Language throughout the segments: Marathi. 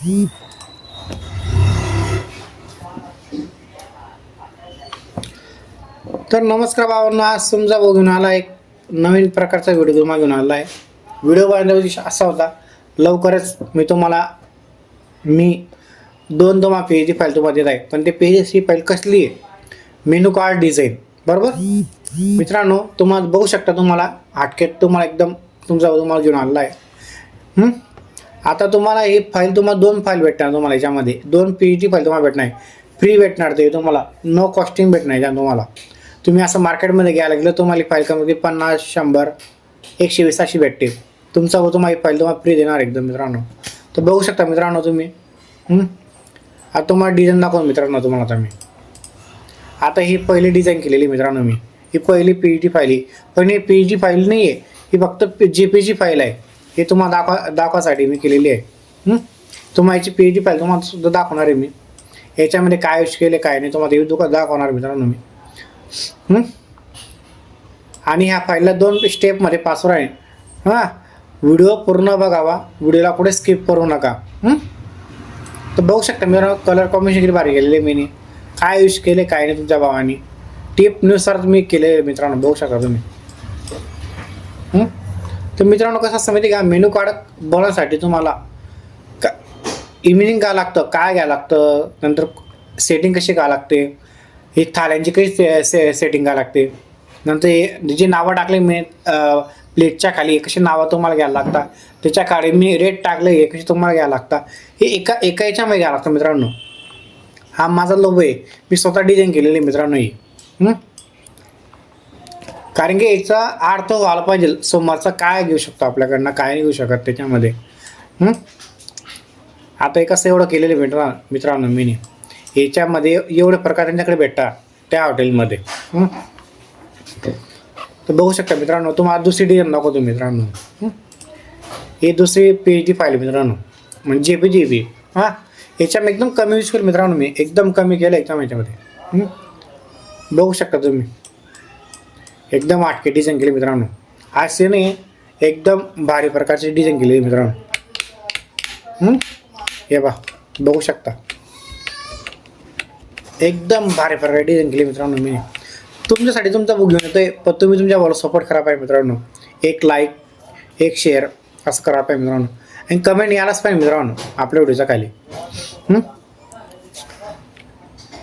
तर नमस्कार भावांना आज तुमचा बघून आला एक नवीन प्रकारचा व्हिडिओ तुम्हाला घेऊन आला आहे व्हिडिओ बनवण्याचा असा होता लवकरच मी तुम्हाला मी दोन तुम्हाला पेजची फाईल तुम्हाला देत आहे. पण ते पेजेसची फाईल कसली आहे? मेनू कार्ड डिझाईन बरोबर? मित्रांनो तुम्हाला बघू शकता तुम्हाला हाटकेट तुम्हाला एकदम तुमचा तुम्हाला घेऊन आणला आहे. आता तुम्हाला ही फाईल तुम्हाला दोन फाईल भेटणार तुम्हाला याच्यामध्ये. दोन पी टी फाईल तुम्हाला भेटणार आहे. फ्री भेटणार ते तुम्हाला. नो कॉस्टिंग भेटणार त्या तुम्हाला. तुम्ही असं मार्केटमध्ये घ्यायला गेलं तुम्हाला फाईल कमी पन्नास शंभर एकशे वीस अशी भेटते तुमचा व तुम्हाला ही फाईल तुम्हाला फ्री देणार एकदम मित्रांनो. तर बघू शकता मित्रांनो तुम्ही. आता तुम्हाला डिझाईन दाखवून मित्रांनो तुम्हाला आता मी. आता ही पहिली डिझाईन केलेली मित्रांनो मी. ही पहिली पी टी फाईल आहे. पण ही पी जी फाईल नाही आहे ही फक्त जी पी जी फाईल आहे. हे तुम्हाला दाखवा दाखवासाठी मी केलेली आहे. तुम्हाला याची पी जी फाईल तुम्हाला सुद्धा दाखवणार आहे मी. याच्यामध्ये काय आयुष्य केले काय नाही तुम्हाला हे दुखा दाखवणार मित्रांनो मी. आणि ह्या फाईलला दोन स्टेपमध्ये पासवर्ड आहे. हां? व्हिडिओ पूर्ण बघावा. व्हिडिओला कुठे स्किप करू नका. तर बघू शकता मी कलर कॉम्बिनेशन किती भारी केलेले मी काय यूज केले काय नाही तुमच्या भावानी. टिपनुसार तुम्ही केले मित्रांनो बघू शकता तुम्ही. तर मित्रांनो कसं असतं माहिती का? मेनू कार्ड बनवण्यासाठी तुम्हाला का इमिनिंग काय लागतं काय घ्यावं लागतं नंतर सेटिंग कशी काय लागते ही थाल्यांची कशी से, से, सेटिंग काय लागते नंतर हे जे नावं टाकले मी प्लेटच्या खाली कशी नावं तुम्हाला घ्यायला लागतात त्याच्याखाली मी रेट टाकले हे कशी तुम्हाला घ्यायला लागतात हे एका एका याच्यामध्ये घ्यावं लागतं मित्रांनो. हा माझा लोभ आहे. मी स्वतः डिझाईन केलेली आहे मित्रांनो ही. हं? कारण की याचा अर्थ व्हायला पाहिजे. सोमवारचा काय घेऊ शकतो आपल्याकडनं काय नाही घेऊ शकत त्याच्यामध्ये. आता एक असं एवढं केलेलं आहे मित्रा मित्रांनो मी याच्यामध्ये एवढे प्रकार त्यांच्याकडे भेटतात त्या हॉटेलमध्ये. तर बघू शकता मित्रांनो तुम्हाला दुसरी डिझाईन दाखवतो मित्रांनो. हे? दुसरी पी ची फाईल मित्रांनो. म्हणजे जे पी जी बी. हां? याच्यामध्ये एकदम कमी यूज केलं मित्रांनो मी. एकदम कमी केलं एकदम याच्यामध्ये. बघू शकता तुम्ही. एकदम आटके डिझाईन केली मित्रांनो. असे नाही एकदम भारी प्रकारचे डिझाईन केली मित्रांनो. हे बा बघू शकता. एकदम भारी प्रकारे डिझाईन केली मित्रांनो मी. तुमच्यासाठी तुमचा बुक घेऊन येतोय पण तुम्ही तुमच्या बॉल सपोर्ट करा पाहिजे मित्रांनो. एक लाईक एक शेअर असं करा पाहिजे मित्रांनो. आणि कमेंट यायलाच पाहिजे मित्रांनो आपल्या व्हिडिओच्या खाली.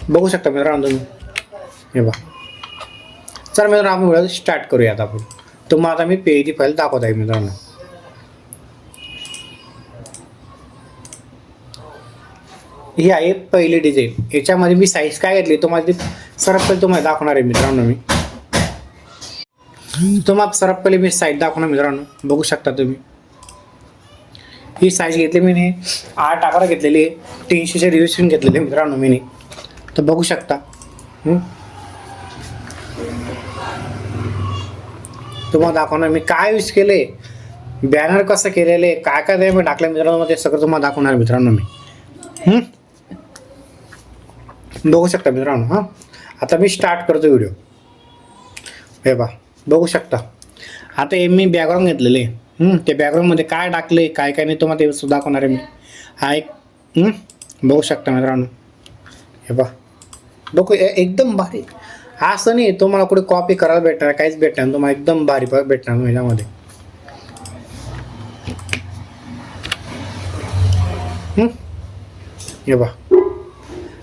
बघू शकता मित्रांनो तुम्ही. हे बा चल मित्रांनो आपण व्हिडिओ स्टार्ट करूयात आपण. तुम्हाला आता मी पेजी फाईल दाखवत आहे मित्रांनो. ही आहे पहिली डिझाईन याच्यामध्ये मी साईज काय घेतली तुम्हाला ती सर्वात पहिले तुम्हाला दाखवणार आहे मित्रांनो मी. तुम्हाला सर्वात पहिले मी साईज दाखवणार मित्रांनो. बघू शकता तुम्ही. ही साईज घेतली मी ने आठ अकरा घेतलेली आहे. तीनशेचे रिव्ह्यूशन घेतलेले मित्रांनो मी तर बघू शकता. तुम्हाला दाखवणार. मी काय यूज केले? बॅनर कसं केलेले? काय काय ते मी टाकलं मित्रांनो ते सगळं तुम्हाला दाखवणार मित्रांनो मी. बघू शकता मित्रांनो हां? आता मी स्टार्ट करतो व्हिडिओ हे बा बघू शकता. आता हे मी बॅकग्राऊंड घेतलेले. ते बॅकग्राऊंडमध्ये काय टाकले काय काय नाही तुम्हाला ते सुद्धा दाखवणार आहे मी. हा एक बघू शकता मित्रांनो. हे बा बघू एकदम भारी असं नाही तुम्हाला कुठे कॉपी करायला भेटणार काहीच भेटणार नाही. तुम्हाला एकदम भारी भेटणार याच्यामध्ये हे? बा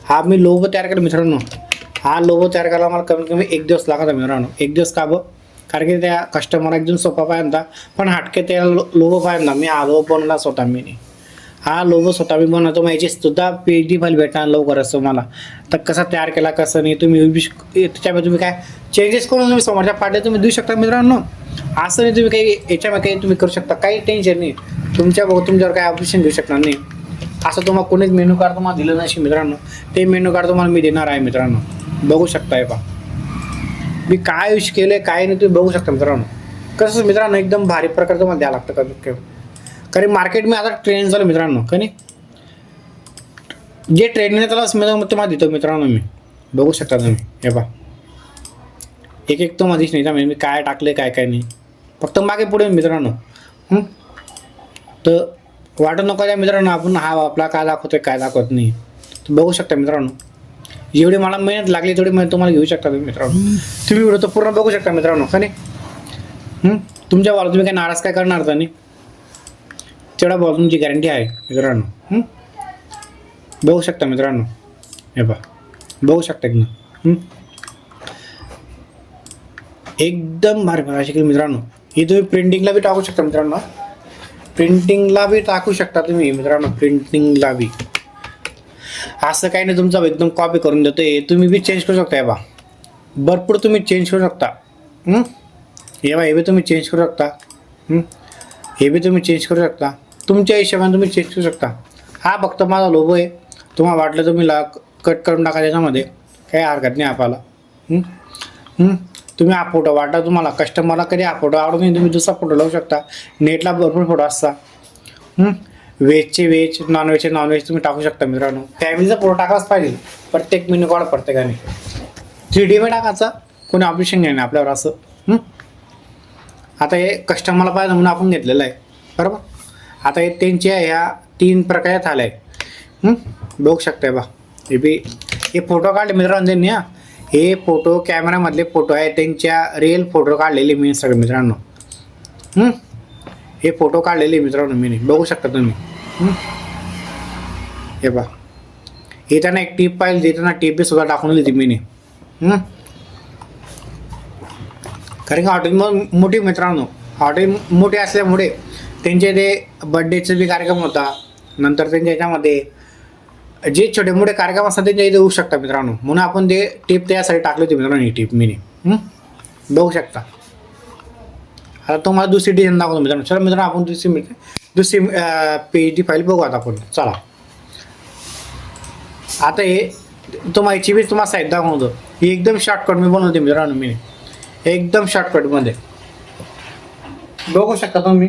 हा मी लोगो तयार केला मित्रांनो. हा लोगो तयार करायला मला कमीत कमी एक दिवस लागत मित्रांनो. एक दिवस का ब कारण की त्या कस्टमर एकदम सोपा पाहिजे पण हटके त्या लोगो पाहिजे ना मी हा लोगो बनला स्वतः मी. हा लोगो स्वतः मी बनवतो मग याची सुद्धा पी एच डी फाईल भेटणार लवकरच तुम्हाला तर कसा तयार केला कसं नाही तुम्ही त्याच्यामध्ये तुम्ही काय चेंजेस करून तुम्ही समोरच्या पार्टीला तुम्ही देऊ शकता मित्रांनो. असं नाही तुम्ही काही याच्यामध्ये काही तुम्ही करू शकता काही टेन्शन नाही. तुमच्या तुमच्यावर काही ऑपरेशन घेऊ शकणार नाही. असं तुम्हाला कोणीच मेनू कार्ड तुम्हाला दिलं नाही मित्रांनो. ते मेनू कार्ड तुम्हाला मी देणार आहे मित्रांनो. बघू शकता हे पहा मी काय यूज केलं काय नाही तुम्ही बघू शकता मित्रांनो. कसं मित्रांनो एकदम भारी प्रकारे तुम्हाला द्यावं लागतं कमीत कमी. कारण मार्केट मी आता ट्रेंड झालं मित्रांनो का नाही? जे ट्रेंडने त्याला मित्रांनो तुम्हाला देतो मित्रांनो मी. बघू शकता तुम्ही. हे पा एक एक तो मध्येच नाही त्यामुळे मी काय टाकले काय काय नाही. फक्त मागे पुढे मित्रांनो तर वाटत नको त्या मित्रांनो आपण हा आपला काय दाखवतोय काय दाखवत नाही. तर बघू शकता मित्रांनो. जेवढी मला मेहनत लागली तेवढी मेहनत तुम्हाला घेऊ शकता तुम्ही मित्रांनो. तुम्ही व्हिडिओ तर पूर्ण बघू शकता मित्रांनो का नाही? तुमच्या वाला तुम्ही काय नाराज काय करणार नाही? तेवढा बॉल तुमची गॅरंटी आहे मित्रांनो. बघू शकता मित्रांनो. हे बा बघू शकता की ना एकदम भारी भारी की मित्रांनो ही तुम्ही प्रिंटिंगला बी टाकू शकता मित्रांनो. प्रिंटिंगला बी टाकू शकता तुम्ही मित्रांनो प्रिंटिंगला बी. असं काही नाही तुमचा एकदम कॉपी करून देतोय तुम्ही बी चेंज करू शकता हे बा भरपूर तुम्ही चेंज करू शकता. हे? बा हे बी तुम्ही चेंज करू शकता. हे? बी तुम्ही चेंज करू शकता. तुमच्या हिशोबाने तुम्ही चेंज करू शकता. हा फक्त माझा लोभ आहे. तुम्हाला वाटलं तुम्ही ला कट करून टाका त्याच्यामध्ये. काही हरकत नाही आपल्याला. तुम्ही हा फोटो वाटा तुम्हाला. कस्टमरला कधी हा फोटो आवडत नाही तुम्ही दुसरा फोटो लावू शकता. नेटला भरपूर फोटो असता व्हेजचे व्हेज नॉनव्हेजचे नॉनव्हेज तुम्ही टाकू शकता मित्रांनो. फॅमिलीचा फोटो टाकाच पाहिजे. प्रत्येक मेनू कार्ड प्रत्येकाने. थ्री डी टाकायचा. कोणी ऑपरेशन नाही आपल्यावर असं. आता हे कस्टमरला पाहिजे म्हणून आपण घेतलेलं आहे. बरोबर? आता हे त्यांच्या ह्या तीन प्रकारात आलं आहेत बघू शकताय बा. हे बी हे फोटो काढले मित्रांनो त्यांनी हा. हे फोटो कॅमेरामधले फोटो आहे त्यांच्या रिअल फोटो काढलेले मी सगळे मित्रांनो. हे? फोटो काढलेले मित्रांनो मी. बघू शकता तुम्ही. हे? बा. हे त्यांना एक टीप पाहिजे देताना टीप बी सुद्धा टाकून दिली मी कारण की हॉटेल मग मोठी मित्रांनो. हॉटेल मोठे असल्यामुळे त्यांचे ते बड्डेचे बी कार्यक्रम होता. नंतर त्यांच्या याच्यामध्ये जे छोटे मोठे कार्यक्रम असतात त्यांच्या इथे होऊ शकतात मित्रांनो. म्हणून आपण ते टिप त्यासाठी टाकली होती मित्रांनो ही टिप मीने बघू शकता. आता तुम्हाला दुसरी डिझाईन दाखवतो मित्रांनो. चला मित्रांनो आपण दुसरी मिळ- दुसरी पी डी फाईल बघू आता आपण. चला. आता हे तुम्हाला याची बी तुम्हाला साईड दाखवतो. ही एकदम शॉर्टकट मी बनवते मित्रांनो मी एकदम शॉर्टकटमध्ये बघू शकता तुम्ही.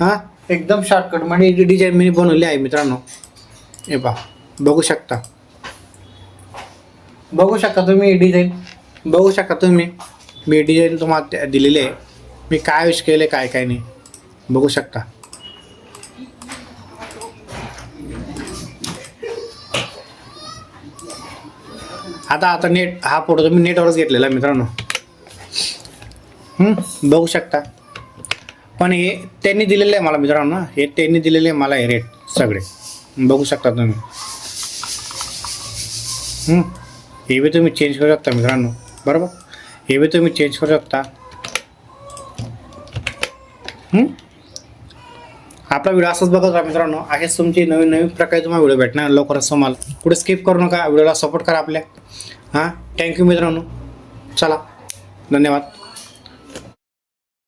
हां? एकदम शॉर्टकट म्हणजे डिझाईन मी बनवली आहे मित्रांनो हे पहा बघू शकता. बघू शकता तुम्ही डिझाईन बघू शकता तुम्ही. मी डिझाईन तुम्हाला त्या- दिलेली आहे. मी काय विश केले काय काय नाही. बघू शकता. आता आता नेट हा फोटो तुम्ही नेटवरच घेतलेला मित्रांनो. बघू शकता. पण हे त्यांनी दिलेलं आहे मला मित्रांनो. हे त्यांनी दिलेले आहे मला हे रेट सगळे. बघू शकता तुम्ही. हे बी तुम्ही चेंज करू शकता मित्रांनो. बरोबर? हे बी तुम्ही चेंज करू शकता. आपला व्हिडिओ असंच बघत राहा मित्रांनो. असेच तुमचे नवीन नवीन प्रकारे तुम्हाला व्हिडिओ भेटणार. लवकरच तुम्हाला. कुठे स्किप करू नका. व्हिडिओला सपोर्ट करा आपल्या. हां? थँक्यू मित्रांनो. चला. धन्यवाद.